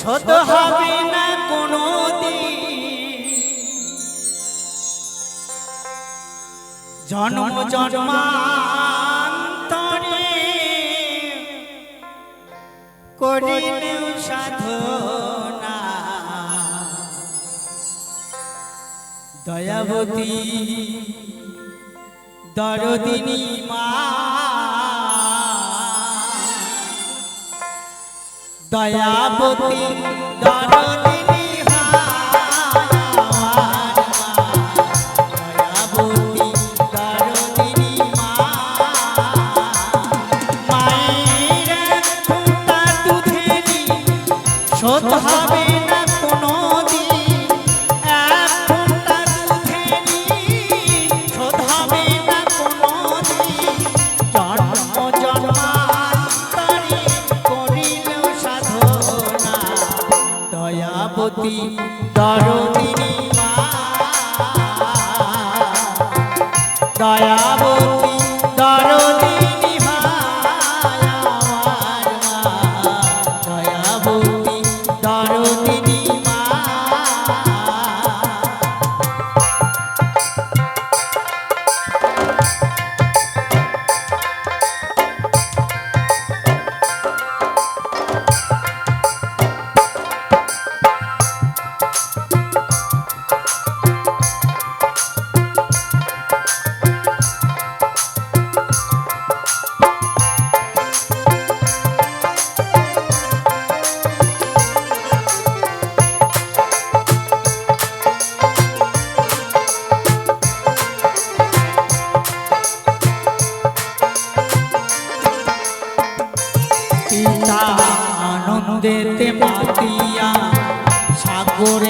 শত হবে না কোনো জন্ম জন্মান্তরে করিলেও সাধনা। দয়াবতী দরদিনী মা। দয়াবতী দয়াবতী দয়া নদেতে মাতিয়া সাগরে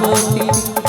होती